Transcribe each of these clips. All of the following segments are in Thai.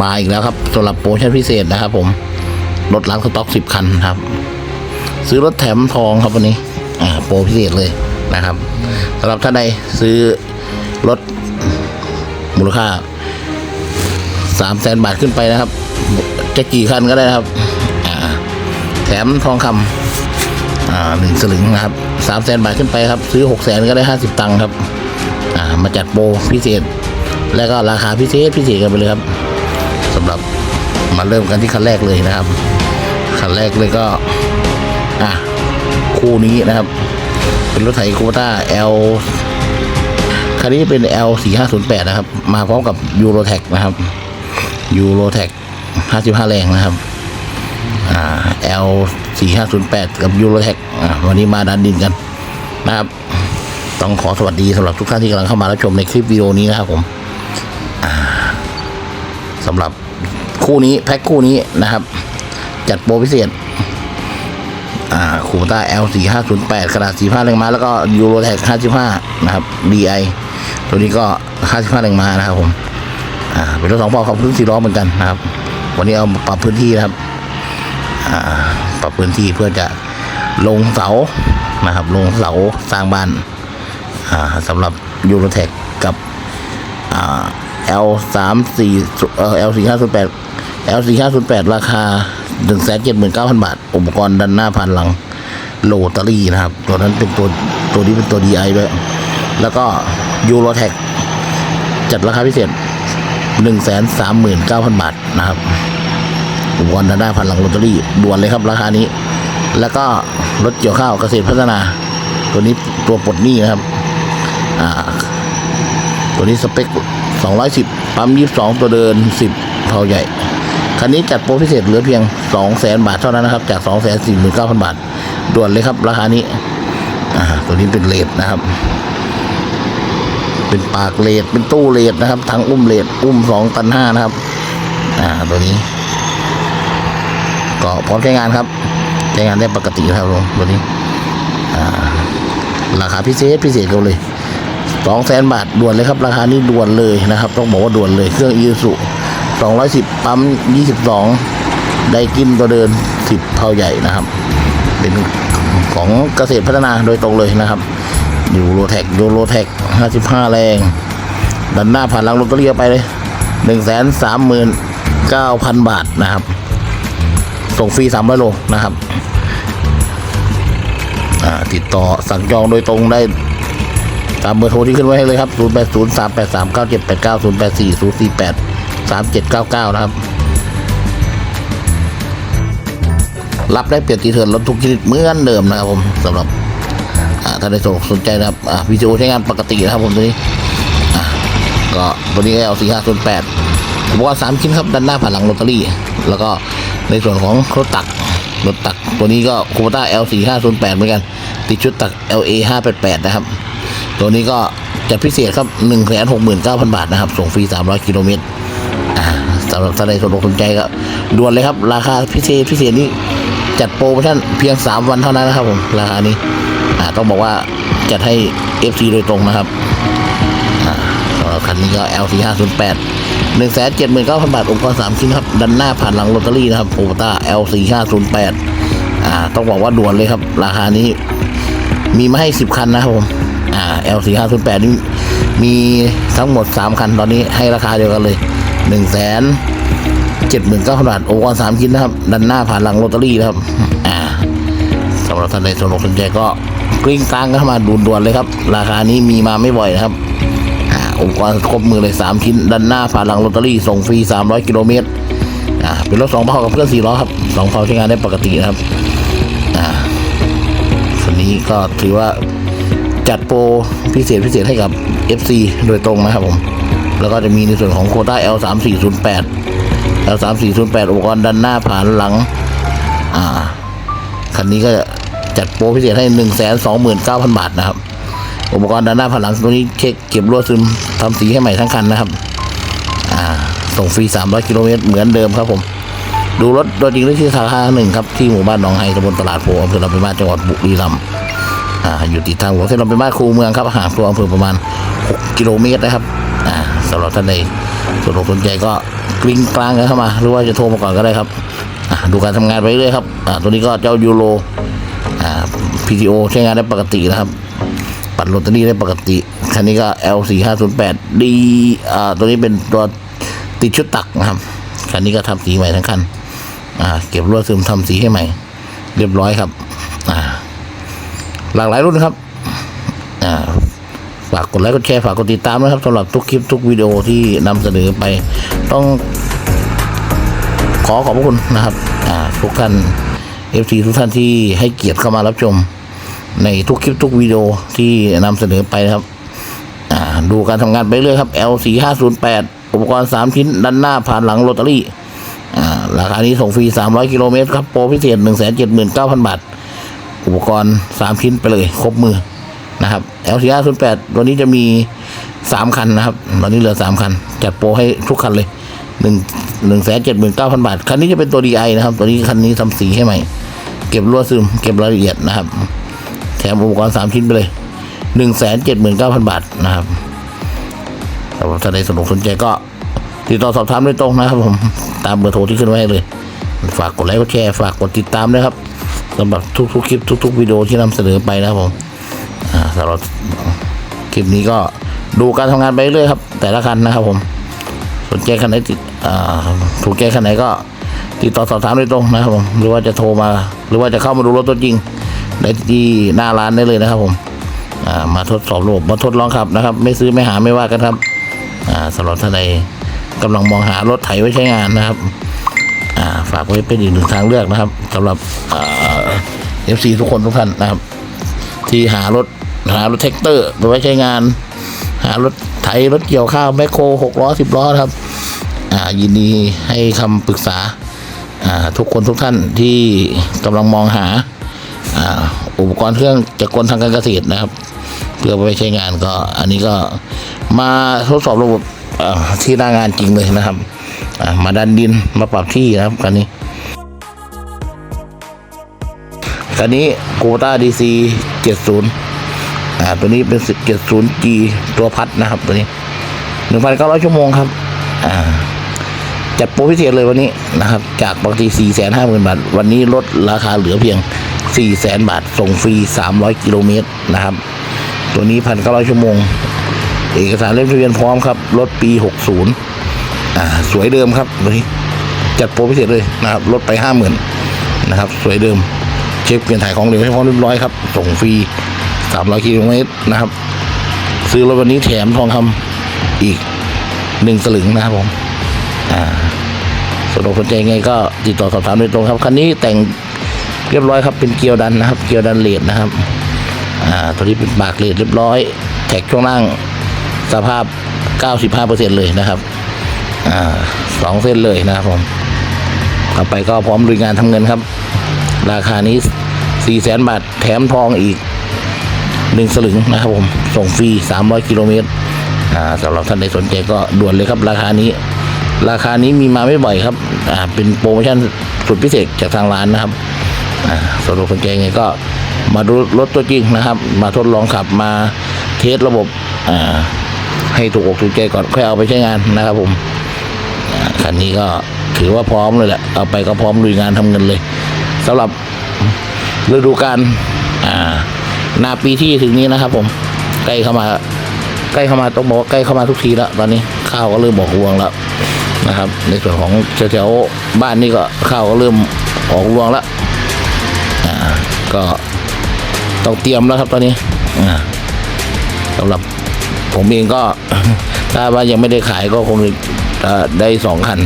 มาอีกแล้วครับสำหรับโปรโมชั่นพิเศษนะครับ ผมรถล้างสต็อกสิบคันครับ ซื้อรถแถมทองครับวันนี้ อ่า โปรพิเศษเลยนะครับสำหรับท่านใดซื้อรถมูลค่าสามแสนบาทขึ้นไปนะครับ จะกี่คันก็ได้นะครับอ่าแถมทองคำอ่าหนึ่งสลึงนะครับสามแสนบาทขึ้นไปครับ ซื้อหกแสนก็ได้ห้าสิบตังค์ครับอ่ามาจัดโปรพิเศษ แล้วก็ราคาพิเศษพิเศษกันไปเลยครับ รับ มาเริ่มกันที่คันแรกเลยนะครับ คันแรกเลยก็ อะ คู่นี้นะครับ เป็นรถไถคูปต้า L คันนี้เป็น L 4 5 0 8นะครับ มาพร้อมกับยูโรแท็กนะครับยูโรแท็ก55 แรงนะครับ อ่า L 4 5 0 8 กับยูโรแท็กอ่าวันนี้มาดันดินกันนะครับต้องขอสวัสดีสำหรับทุกท่านที่กำลังเข้ามารับชมในคลิปวิดีโอนี้นะครับผมสำหรับ คู่นี้แพ็คคู่นี้นะครับ จัดโปรพิเศษ อ่าคูต้า L 4 5 0 8ขนาด45แรงม้าแล้วก็ยูโรแท็ก55 นะครับ DI ตัวนี้ก็ 55แรงม้านะครับผมอ่าเป็นรถสองพอขับพื้นสี่ล้อเหมือนกันนะครับ วันนี้เอามาปรับพื้นที่นะครับอ่าปรับพื้นที่เพื่อจะลงเสานะครับ ลงเสาสร้างบ้านอ่าสำหรับยูโรแท็กกับอ่า L 3 4เอ่อ L 4 5 0 8 L 4 5 0 8ราคา 1 7 9 0 0 0 บาท อุปกรณ์ดันหน้าพันหลังโลตารี่นะครับ ตัวนั้นเป็นตัวตัวนี้เป็นตัว DI ด้วย แล้วก็ยูโรแท็กจัดราคาพิเศษ 1 3 9 0 0 0 บาทนะครับอุปกรณ์ดันหน้าพันหลังโรตารี่ด่วนเลยครับราคานี้ แล้วก็รถเกี่ยวข้าวเกษตรพัฒนา ตัวนี้ตัวปลดหนี้นะครับอ่าตัวนี้สเปค 210 ปั๊ม 22 ตัวเดิน 10เท่าใหญ่ คันนี้จัดโปรพิเศษเหลือเพียง 2 0 0แสนบาทเท่านั้นนะครับ จาก 2 4 9 0 0 0 บาท ด่วนเลยครับ ราคานี้ตัวนี้เป็นเลทนะครับ เป็นปากเลทเป็นตู้เลทนะครับ ทั้งอุ้มเลทอุ้มสองตันห้านะครับ อ่า ตัวนี้ ก็พร้อมใช้งานครับใช้งานได้ปกติครับผมตัวนี้ อ่า ราคาพิเศษพิเศษกันเลย2องแสนบาทด่วนเลยครับ ราคานี้ด่วนเลยนะครับ ต้องบอกว่าด่วนเลย เครื่องยูสุ 210 ปั๊ม 22 ได้กินตัวเดิน 10เท่าใหญ่นะครับ เป็นของเกษตรพัฒนาโดยตรงเลยนะครับ อยู่โรแท็กยู่โรแท็ก 55 แรง ดันหน้าผ่านหลังรถก็เรียกไปเลย 1 3 9 0 0 0 บาทนะครับ ส่งฟรี300โลนะครับติดต่อสั่งจองโดยตรงได้ตามเบอร์โทรที่ขึ้นไว้ให้เลยครับ 0 8 0 3 8 3 9 7 8 9 0 8 4 0 4 8 3 7 9 9นะครับ รับได้เปลี่ยนตีเทิร์นรถทุกชนิดเหมือนเดิมนะครับผมสำหรับอ่าถ้าได้สนใจนะครับวิดีโอใช้งานปกตินะครับผมตัวนี้ก็ตัวนี้เอา4 5 0 8ผมว่าสามชิ้นครับด้านหน้าผ่านหลังลอตเตอรี่ แล้วก็ในส่วนของรถตักรถตักตัวนี้ก็คูปต้า L 4 5 0 8 เหมือนกัน ติดชุดตัก LA 5 8 8 นะครับ ตัวนี้ก็จัดพิเศษครับ 1 6 9 0 0 0 บาทนะครับ ส่งฟรี 300 กิโลเมตร สำหรับท่านใดสนอกสนใจก็ด่วนเลยครับ ราคาพิเศษพิเศษนี้จัดโปรโมชั่นเพียง 3 วันเท่านั้นนะครับผมราคานี้ต้องบอกว่าจัดให้ FC โดยตรงนะครับอ่าสำหรับคันนี้ก็ L 4 5 0 8 1 7 9 0 0 0 บาทอุปกร3ชิ้นครับดันหน้าผ่านหลังลอตเตอรี่นะครับโอต้า L 4 5 0 8อ่าต้องบอกว่าด่วนเลยครับ ราคานี้มีมาให้ 10 คันนะครับผมอ่า L 4 5 0 8นี่มีทั้งหมด 3 คันตอนนี้ให้ราคาเดียวกันเลย 1 7 9 0 0 0บาทอุปกรณ์3ชิ้นนะครับ ดันหน้าผ่านหลังลอตเตอรี่นะครับ อ่าสำหรับท่านใดสนอกสนใจก็กลิ้งกลางเข้ามาด่วนเลยครับ ราคานี้มีมาไม่บ่อยนะครับอ่าอุปกรณ์ครบมือเลย 3 ชิ้นดันหน้าผ่านหลังลอตเตอรี่ ส่งฟรี 300 กิโลเมตรอ่าเป็นรถสองเผากับเครื่องสี่ล้อครับสองเผาใช้งานได้ปกตินะครับอ่าวันนี้ก็ถือว่าจัดโปรพิเศษพิเศษให้กับ FC โดยตรงนะครับผม แล้วก็จะมีในส่วนของโคต้า L 3 4 0 8 L 3 4 0 8 อุปกรณ์ดันหน้าผ่านหลัง อ่า คันนี้ก็จัดโปรพิเศษให้ 1 2 9 0 0 0 บาทนะครับ อุปกรณ์ด้านหน้าผ่านหลังตัวนี้เช็คเก็บรั่วซึมทำสีให้ใหม่ทั้งคันนะครับ อ่า ส่งฟรี 300 กิโลเมตรเหมือนเดิมครับผม ดูรถตัวจริงได้ที่สาขาหนึ่งครับ ที่หมู่บ้านหนองไฮตำบลตลาดโพอำเภอลำปางจังหวัดบุรีรัมย์อ่า อยู่ติดทางหลวงเส้นลำปางคูเมืองครับห่างตัวอำเภอประมาณ 6 กิโลเมตรนะครับ สำหรับท่านใดสนอกสนใจก็กลิ้งกลางกันเข้ามา หรือว่าจะโทรมาก่อนก็ได้ครับดูการทำงานไปเรื่อยครับตัวนี้ก็เจ้ายูโรอ่า PTO ใช้งานได้ปกตินะครับ ปัดโรตารี่ได้ปกติ คันนี้ก็ L 4 5 0 8 D อ่าตัวนี้เป็นตัวติดชุดตักนะครับ คันนี้ก็ทำสีใหม่ทั้งคันเก็บลวซึมทำสีให้ใหม่ เรียบร้อยครับหลากหลายรุ่นครับากกดไลค์กดแชร์ฝากกดติดตามนะครับสำหรับทุกคลิปทุกวิดีโอที่นำเสนอไป ต้องขอขอบพระคุณนะครับทุกท่าน FC ทุกท่านที่ให้เกียรติเข้ามารับชม ในทุกคลิปทุกวิดีโอที่นำเสนอไปนะครับดูการทำงานไปเรื่อยครับ L 4 5 0 8 อุปกรณ์ 3 ชิ้น ด้านหน้าผ่านหลังโรตารี่ราคานี้ส่งฟรี 300 กิโลเมตรครับ โปรพิเศษ 179,000 บาท อุปกรณ์ 3 ชิ้นไปเลย ครบมือ นะครับ L 4 5 0 8ตัวนี้จะมี 3 คันนะครับตอนนี้เหลือ 3 คัน จัดโปรให้ทุกคันเลย1 179,000 บาท คันนี้จะเป็นตัว DI นะครับ ตัวนี้คันนี้ทำสีให้ใหม่ เก็บลวดซึม เก็บรายละเอียดนะครับ แถมอุปกรณ์สามชิ้นไปเลยหนึ่งแสนเจ็ดหมื่นเก้าพันบาทนะครับถ้าท่านใดสนใจสนใจก็ติดต่อสอบถามโดยตรงนะครับผม ตามเบอร์โทรที่ขึ้นไว้ให้เลย ฝากกดไลค์กดแชร์ ฝากกดติดตามด้วยครับสำหรับทุกๆคลิปทุก ๆ วิดีโอที่นำเสนอไปนะครับผม สำหรับคลิปนี้ก็ดูการทำงานไปเรื่อยครับ แต่ละคันนะครับผมสนใจคันไหนติดถูกใจคันไหนก็ติดต่อสอบถามโดยตรงนะครับผมหรือว่าจะโทรมา หรือว่าจะเข้ามาดูรถตัวจริงได้ที่หน้าร้านได้เลยนะครับผมมาทดสอบระบบมาทดลองขับนะครับ ไม่ซื้อไม่หาไม่ว่ากันครับสำหรับท่านใดกำลังมองหารถไถไว้ใช้งานนะครับฝากไว้เป็นอีกหนึ่งทางเลือกนะครับสำหรับเอฟซีทุกคนทุกท่านนะครับ ที่หารถ หารถแท็กเตอร์ไปไว้ใช้งาน หารถไถรถเกี่ยวข้าวแมคโครหกล้อสิบล้อครับ อ่ายินดีให้คำปรึกษาอ่าทุกคนทุกท่านที่กำลังมองหาอ่าอุปกรณ์เครื่องจักรกลทางการเกษตรนะครับ เพื่อไปใช้งานก็ อันนี้ก็มาทดสอบระบบที่หน้างานจริงเลยนะครับอ่ามาดันดินมาปรับที่นะครับคันนี้คันนี้โกต้าดีซีเจ็ดศูนย์ อ่าตัวนี้เป็นเจ็ดศูนย์จีตัวพัดนะครับ ตัวนี้หนึ่งพันเก้าร้อยชั่วโมงครับ อ่า จัดโปรพิเศษเลยวันนี้นะครับ จากปกติ 4 5 0 0 0 0 บาท วันนี้ลดราคาเหลือเพียง 4 0 0 0 0 0 บาท ส่งฟรี 300 กิโลเมตรนะครับ ตัวนี้พันเก้าร้อยชั่วโมง เอกสารเล่มทะเบียนพร้อมครับ รถปี 60 อ่า สวยเดิมครับตัวนี้จัดโปรพิเศษเลยนะครับ ลดไป 50,000 นะครับ สวยเดิม เช็คเปลี่ยนถ่ายของเหลวให้พร้อมเรียบร้อยครับ ส่งฟรี 300กิโลเมตรนะครับ ซื้อรถวันนี้แถมทองคำอีกหนึ่งสลึงนะครับผมอ่าสนใจสนใจไงก็ติดต่อสอบถามโดยตรงครับคันนี้แต่งเรียบร้อยครับเป็นเกียร์ดันนะครับ เกียร์ดันเลดนะครับอ่าตัวนี้เป็นปากเลดเรียบร้อย แท็กช่วงล่างสภาพ 95%เลยนะครับอ่าสองเส้นเลยนะครับผมต่อไปก็พร้อมลุยงานทำเงินครับ ราคานี้ 400,000 บาท แถมทองอีก หนึ่งสลึงนะครับผม ส่งฟรี 300 กิโลเมตรสำหรับท่านใดสนใจก็ด่วนเลยครับ ราคานี้ ราคานี้มีมาไม่บ่อยครับเป็นโปรโมชั่นสุดพิเศษจากทางร้านนะครับสำหรับสนใจไงก็มาดูรถตัวจริงนะครับ มาทดลองขับมาเทสระบบให้ถูกอกถูกใจก่อนค่อยเอาไปใช้งานนะครับผมคันนี้ก็ถือว่าพร้อมเลยแหละเอาไปก็พร้อมลุยงานทำเงินเลยสำหรับฤดูกาล นาปีที่ถึงนี้นะครับ ผมใกล้เข้ามา ใกล้เข้ามาต้องบอกว่าใกล้เข้ามาทุกทีแล้วตอนนี้ข้าวก็เริ่มบอกรวงแล้วนะครับ ในส่วนของแถวๆบ้านนี่ก็ข้าวก็เริ่มออกรวงแล้วอ่าก็ต้องเตรียมแล้วครับตอนนี้อ่าสำหรับผมเองก็ถ้าว่ายังไม่ได้ขายก็คงจะได้สองคัน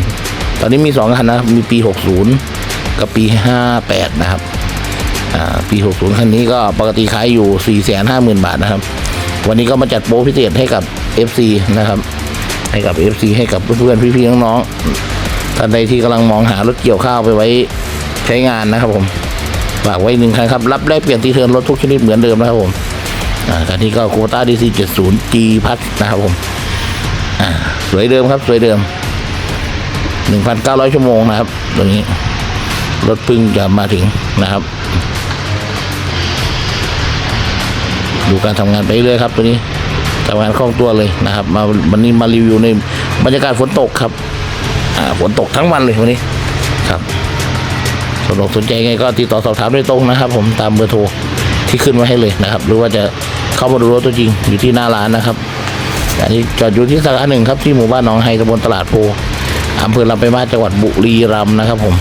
ตอนนี้มีสองคันนะ มีปีหกศูนย์กับปีห้าแปดนะครับ ปีหกศูนย์คันนี้ก็ปกติขายอยู่สี่แสนห้าหมื่นบาทนะครับ วันนี้ก็มาจัดโปรพิเศษให้กับ FC นะครับ ให้กับ FC ให้กับเพื่อนๆพี่ๆน้องๆท่านใดที่กำลังมองหารถเกี่ยวข้าวไปไว้ใช้งานนะครับผมฝากไว้หนึ่งคันครับ รับแลกเปลี่ยนตีเทิร์นรถทุกชนิดเหมือนเดิมนะครับผมอคันนี้ก็โคต้าดีซีเจ็ดศูนย์จีพัทนะครับผมสวยเดิมครับสวยเดิมหนึ่งพัเก้าร้อยชั่วโมงนะครับตัวนี้ รถพึ่งจะมาถึงนะครับ ดูการทำงานไปเรื่อยครับตัวนี้ทำงานคล่องตัวเลยนะครับ มาวันนี้มารีวิวในบรรยากาศฝนตกครับอ่าฝนตกทั้งวันเลยวันนี้ครับสนอกสนใจไงก็ติดต่อสอบถามโดยตรงนะครับ ผมตามเบอร์โทรที่ขึ้นไว้ให้เลยนะครับ หรือว่าจะเข้ามาดูรถตัวจริงอยู่ที่หน้าร้านนะครับอันนี้จอดอยู่ที่สาขาหนึ่งครับที่หมู่บ้านหนองไฮตำบลตลาดโพอำเภอลำปมาจังหวัดบุรีรัมย์นะครับ ผม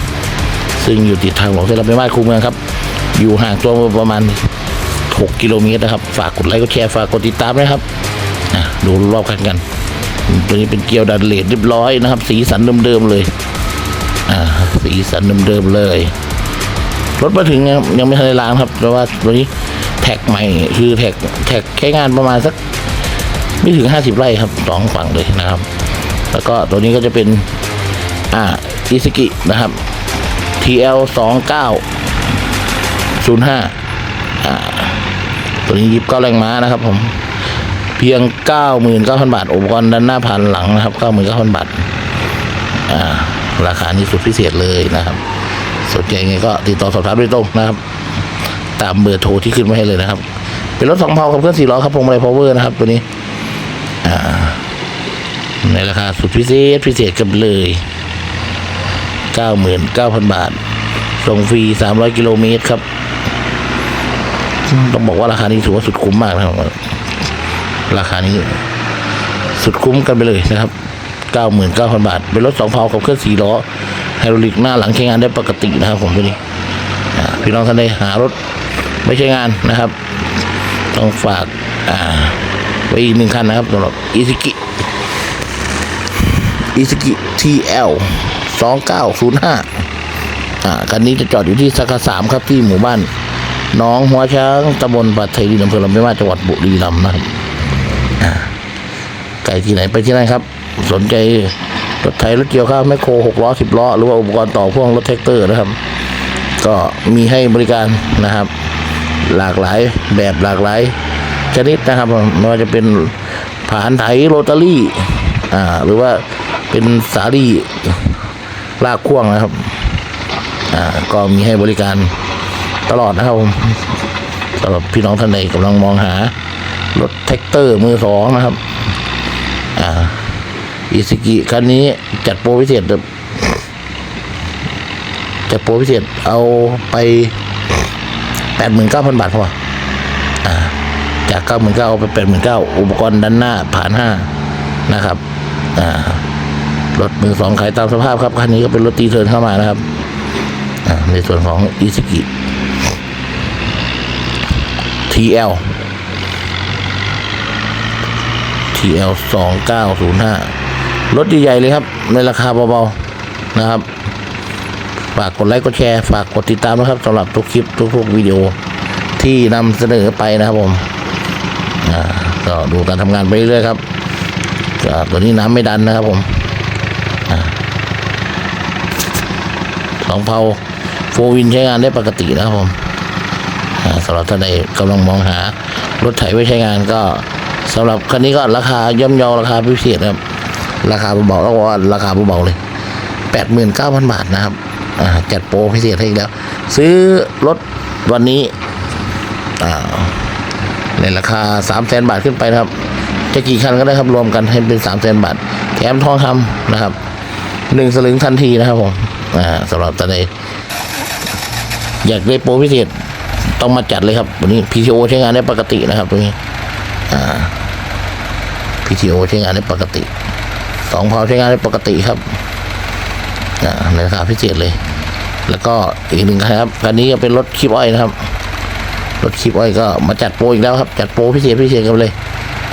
ซึ่งอยู่ติดทางหลวงเส้นลำปมาคูเมืองครับ อยู่ห่างตัวประมาณ 6 กิโลเมตรนะครับ ฝากกดไลค์กดแชร์ฝากกดติดตามนะครับอะดูรอบคันกัน ตัวนี้เป็นเกียวดันเลดเรียบร้อยนะครับ สีสันเดิมๆเลยอ่าสีสันเดิมๆเลย รถมาถึงนะยังไม่ทันได้ล้างครับเพราะว่าตัวนี้แท็กใหม่คือแท็กแท็กแค่งานประมาณสักไม่ถึงห้าสิบไร่ครับสองฝั่งเลยนะครับ แล้วก็ตัวนี้ก็จะเป็นอ่าอิสกินะครับ TL สองเก้าศูนย์ห้าอ่า ตัวนี้ยิบเก้าแรงม้านะครับผม เพียงเก้าหมื่นเก้าพันบาทอุปกรณ์ด้านหน้าผ่านหลังนะครับเก้าหมื่นเก้าพันบาทอ่าราคานี้สุดพิเศษเลยนะครับสนใจไงก็ติดต่อสอบถามโดยตรงนะครับ ตามเบอร์โทรที่ขึ้นไว้ให้เลยนะครับ เป็นรถสองเพากับเครื่องสี่ล้อครับพวงมาลัยพาวเวอร์นะครับ ตัวนี้อ่าในราคาสุดพิเศษพิเศษกันเลยเก้าหมื่นเก้าพันบาทส่งฟรีสามร้อยกิโลเมตรครับ ต้องบอกว่าราคานี้ถือว่าสุดคุ้มมากนะครับ ราคานี้ สุดคุ้มกันไปเลยนะครับเก้าหมื่นเก้าพันบาท เป็นรถสองเพากับเครื่องสี่ล้อไฮดรอลิกหน้าหลังใช้งานได้ปกตินะครับ ผมตัวนี้อ่พี่น้องท่านใดหารถไม่ใช้งานนะครับ ต้องฝากไว้อีกหนึ่งคันนะครับสำหรับอิซิกิอิซิกิ TL สองเก้าศูนย์ห้าอ่าคันนี้จะจอดอยู่ที่สาขาสามครับที่หมู่บ้าน น้องหัวช้างตำบลปัดไทยดินอำเภอลำปางมาจังหวัดบุรีรัมย์นะครับไกลที่ไหนไปที่นั่นครับ สนใจรถไถรถเกี่ยวข้าวแมคโครหกล้อสิบล้อ หรือว่าอุปกรณ์ต่อพ่วงรถแท็กเตอร์นะครับ ก็มีให้บริการนะครับ หลากหลายแบบหลากหลายชนิดนะครับไม่ว่าจะเป็นผานไถโรตารี่อ่าหรือว่าเป็นสาลีลากพ่วงนะครับอ่าก็มีให้บริการ ตลอดนะครับผมสำหรับพี่น้องท่านใดกำลังมองหารถแท็กเตอร์มือสองนะครับ อ่าอิสกิคันนี้จัดโปรพิเศษจัดโปรพิเศษเอาไปแปดหมื่นเก้าพันบาทพออ่าจากเก้าหมื่นเก้าเอาไปแปดหมื่นเก้าอุปกรณ์ด้านหน้าผ่านห้านะครับ อ่ารถมือสองขายตามสภาพครับคันนี้ก็เป็นรถตีเทิร์นเข้ามานะครับ อ่าในส่วนของอิสกิ TL TL สองเก้าศูนย์ห้ารถใหญ่ๆเลยครับ ในราคาเบาๆนะครับ ฝากกดไลค์กดแชร์ ฝากกดติดตามนะครับสำหรับทุกคลิปทุกๆวิดีโอที่นำเสนอไปนะครับผมก็ดูการทำงานไปเรื่อยๆครับตัวนี้น้ำไม่ดันนะครับผมอสองเพาโฟวินใช้งานได้ปกตินะครับผมำหรับท่านใดกำลังมองหารถไถไว้ใช้งานก็สำหรับคันนี้ก็ราคาย่อมเยาราคาพิเศษครับ ราคาเบาๆแล้วว่าราคาเบาๆเลยแปดหมื่นเก้าพันบาทนะครับอ่าจัดโปรพิเศษให้อีกแล้ว ซื้อรถวันนี้อ่าในราคาสามแสนบาทขึ้นไปนะครับ จะกี่คันก็ได้ครับรวมกันให้เป็นสามแสนบาท แถมทองคำนะครับหนึ่งสลึงทันทีนะครับผมอ่าสำหรับท่านใดอยากได้โปรพิเศษ ต้องมาจัดเลยครับวันนี้ PTO ใช้งานได้ปกตินะครับตัวนี้ อ่า PTO ใช้งานได้ปกติสองพาวใช้งานได้ปกติครับอ่าในราคาพิเศษเลย แล้วก็อีกหนึ่งครับคันนี้ก็เป็นรถคีบอ้อยนะครับรถคีบอ้อยก็มาจัดโปรอีกแล้วครับ จัดโปรพิเศษพิเศษกันเลย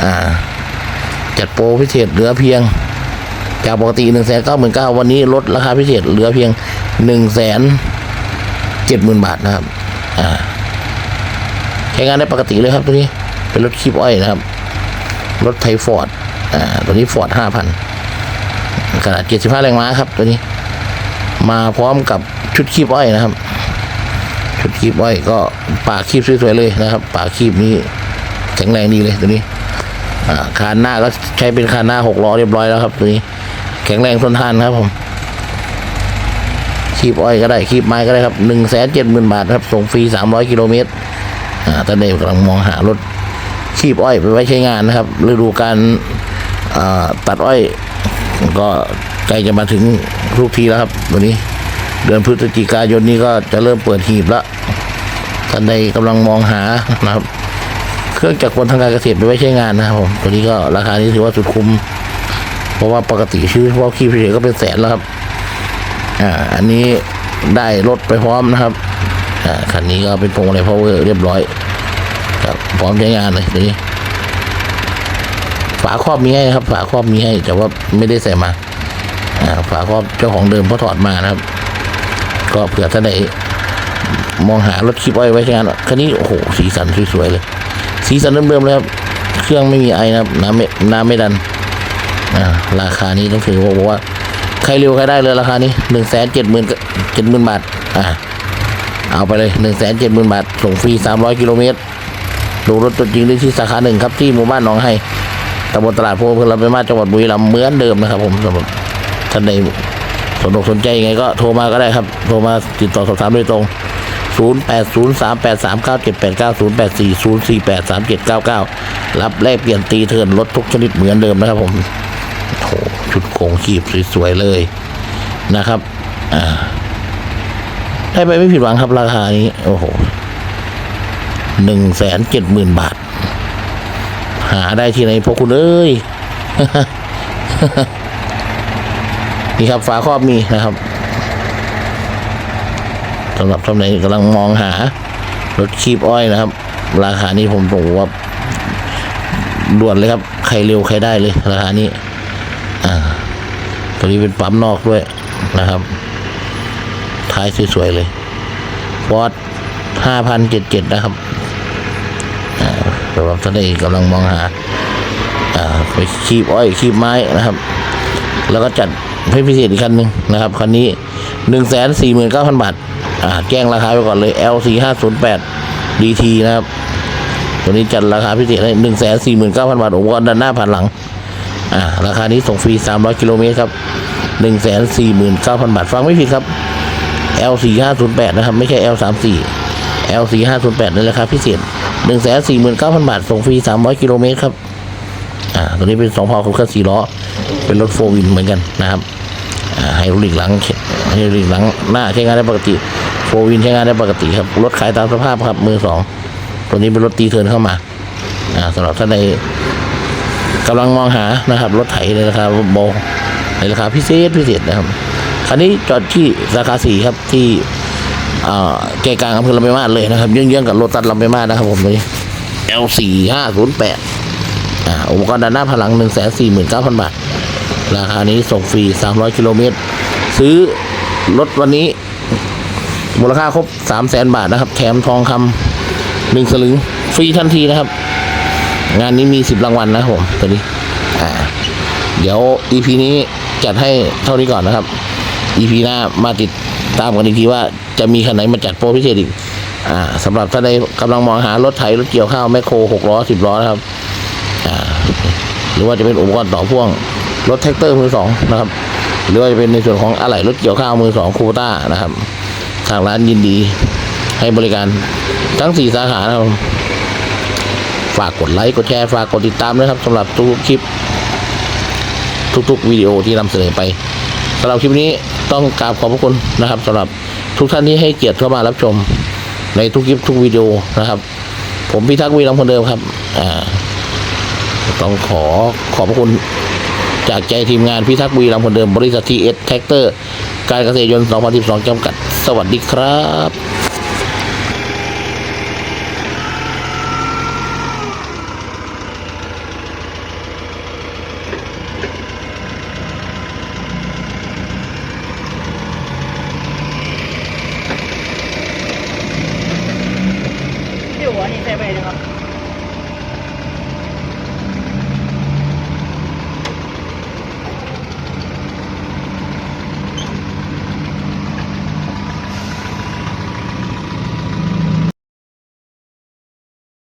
อ่า จัดโปรพิเศษเหลือเพียง จากปกติหนึ่งแสนเก้าหมื่นเก้าวันนี้ลดราคาพิเศษเหลือเพียงหนึ่งแสนเจ็ดหมื่นบาทนะครับ อ่า ใช้งานได้ปกติเลยครับตัวนี้เป็นรถคีบอ้อยนะครับ รถไทยฟอร์ดอ่าตัวนี้ฟอร์ดห้าพันขนาดเจ็ดสิบห้าแรงม้าครับ ตัวนี้ มาพร้อมกับชุดคีบอ้อยนะครับ ชุดคีบอ้อยก็ปากคีบสวยๆเลยนะครับ ปากคีบนี้แข็งแรงดีเลยตัวนี้อ่าคานหน้าก็ใช้เป็นคานหน้าหกล้อเรียบร้อยแล้วครับ ตัวนี้ แข็งแรงทนทานครับผมคีบอ้อยก็ได้คีบไม้ก็ได้ครับหนึ่งแสนเจ็ดหมื่นบาทครับส่งฟรีสามร้อยกิโลเมตร ท่านใดกำลังมองหารถชีพอ้อยไปไว้ใช้งานนะครับฤดูการตัดอ้อย ก็ใกล้จะมาถึงทุกทีแล้วครับวันนี้ เดือนพฤศจิกายนนี้ก็จะเริ่มเปิดหีบแล้วท่านใดกำลังมองหานะครับ เครื่องจักรกลทางการเกษตรไปไว้ใช้งานนะครับผมตัวนี้ก็ราคานี้ถือว่าสุดคุ้มเพราะว่าปกติชื่อพวกขี้เฉยก็เป็นแสนแล้วครับอ่าอันนี้ได้รถไปพร้อมนะครับ คันนี้ก็เป็นพวงมาลัยพาวเวอร์เรียบร้อยครับพร้อมใช้งานเลยตัวนี้ ฝาครอบมีให้ครับ ฝาครอบมีให้ แต่ว่าไม่ได้ใส่มาฝาครอบเจ้าของเดิมเขาถอดมานะครับ ก็เผื่อท่านใดมองหารถคลิปอ้อยไว้ใช้งานคันนี้โอ้โหสีสันสวยๆเลย สีสันเดิมๆเลยครับ เครื่องไม่มีไอนะครับ น้ำไม่น้ำไม่ดันราคานี้ต้องถือว่าบอกว่า ใครเร็วใครได้เลยราคานี้หนึ่งแสนเจ็ดหมื่นเจ็ดหมื่นบาท อ่า เอาไปเลยหนึ่งแสนเจ็ดหมื่นบาท ส่งฟรีสามร้อยกิโลเมตร ดูรถตัวจริงได้ที่สาขาหนึ่งครับ ที่หมู่บ้านหนองไฮตำบลตลาดโพธิ์อำเภอลำปมาจังหวัดบุรีรัมย์เหมือนเดิมนะครับ ผมสำหรับท่านใดสนอกสนใจยังไงก็โทรมาก็ได้ครับ โทรมาติดต่อสอบถามโดยตรง 0 8 0 3 8 3 9 7 8 9 0 8 4 0 4 8 3 7 9 9 รับแลกเปลี่ยนตีเทินรถทุกชนิดเหมือนเดิมนะครับ ผมโถชุดโครงขีบสวยๆเลยนะครับ อ่า ได้ไปไม่ผิดหวังครับราคานี้โอ้โหหนึ่งแสนเจ็ดหมื่นบาท หาได้ที่ไหนพวกคุณเอ้ยนี่ครับฝาครอบมีนะครับสำหรับท่านไหนกำลังมองหารถคีบอ้อยนะครับ ราคานี้ผมบอกว่าด่วนเลยครับ ใครเร็วใครได้เลย ราคานี้ อ่า ตัวนี้เป็นปั๊มนอกด้วยนะครับ ท้ายสวยๆเลยบอสห้าพันเจ็ดเจ็ดนะครับสำหรับท่านใดกำลังมองหาอ่าไปคีบอ้อยคีบไม้นะครับ แล้วก็จัดให้พิเศษอีกคันหนึ่งนะครับคันนี้หนึ่งแสนสี่หมื่นเก้าพันบาทอ่าแจ้งราคาไปก่อนเลย L สี่ห้าศูนย์แปด DT นะครับ ตัวนี้จัดราคาพิเศษให้หนึ่งแสนสี่หมื่นเก้าพันบาทอุปกรณ์ด้านหน้าผ่านหลังอ่าราคานี้ส่งฟรีสามร้อยกิโลเมตรครับหนึ่งแสนสี่หมื่นเก้าพันบาทฟังไม่ผิดครับ L สี่ห้าศูนะครับ ไม่ใช่ L สามสี่ L สี่ห้าศูนแปดในราคาพิเศษหนึ่งแสนสี่หมื่นเก้าพันบาท ส่งฟรีสามร้อยกิโลเมตรครับ อ่า ตัวนี้เป็นสองพอขับเคลื่อนสี่ล้อ เป็นรถโฟวินเหมือนกันนะครับ อ่าให้รถหลีกหลังให้รถหลีกหลังหน้าใช้งานได้ปกติ โฟวินใช้งานได้ปกติครับ รถขายตามสภาพครับ มือสองตัวนี้เป็นรถตีเทิร์นเข้ามา อ่าสำหรับท่านใดกำลังมองหานะครับ รถไถในราคาโบในราคาพิเศษพิเศษนะครับ คันนี้จอดที่สาขาสี่ครับที่อ่าแกกลางอำเภอลำปางมาเลยนะครับเยื้องๆกับรถตัดลำปางมานะครับผมตัวนี้ L สี่ห้าศูนย์แปดอุปกรณ์ด้านหน้าพลังหนึ่งแสนสี่หมื่นเก้าพันบาท ราคานี้ส่งฟรีสามร้อยกิโลเมตร ซื้อรถวันนี้มูลค่าครบสามแสนบาทนะครับ แถมทองคำหนึ่งสลึงฟรีทันทีนะครับ งานนี้มีสิบรางวัลนะครับผมตัวนี้ อ่า เดี๋ยว EP นี้จัดให้เท่านี้ก่อนนะครับ EP หน้ามาติดตามกันอีกทีว่าจะมีคันไหนมาจัดโปรพิเศษอีกอ่าสำหรับท่านใดกำลังมองหารถไถรถเกี่ยวข้าวแมคโครหกล้อสิบล้อนะครับอ่าหรือว่าจะเป็นอุปกรณ์ต่อพ่วงรถแท็กเตอร์มือสองนะครับ หรือว่าจะเป็นในส่วนของอะไหล่รถเกี่ยวข้าวมือสองคูต้านะครับ ทางร้านยินดีให้บริการทั้งสี่สาขานะครับฝากกดไลค์กดแชร์ฝากกดติดตามด้วยครับสำหรับทุกคลิป ทุกๆวิดีโอที่นำเสนอไปสำหรับคลิปนี้ ต้องกราบขอบพระคุณนะครับสำหรับทุกท่านที่ให้เกียรติเข้ามารับชม ในทุกคลิปทุกวิดีโอนะครับ ผมพิทักษ์วีรัมคนเดิมครับอ่าต้องขอขอบพระคุณจากใจทีมงานพิทักษ์วีรัมคนเดิมบริษัททีเอสแท็กเตอร์ การเกษตรยนต์ 2012จำกัด สวัสดีครับ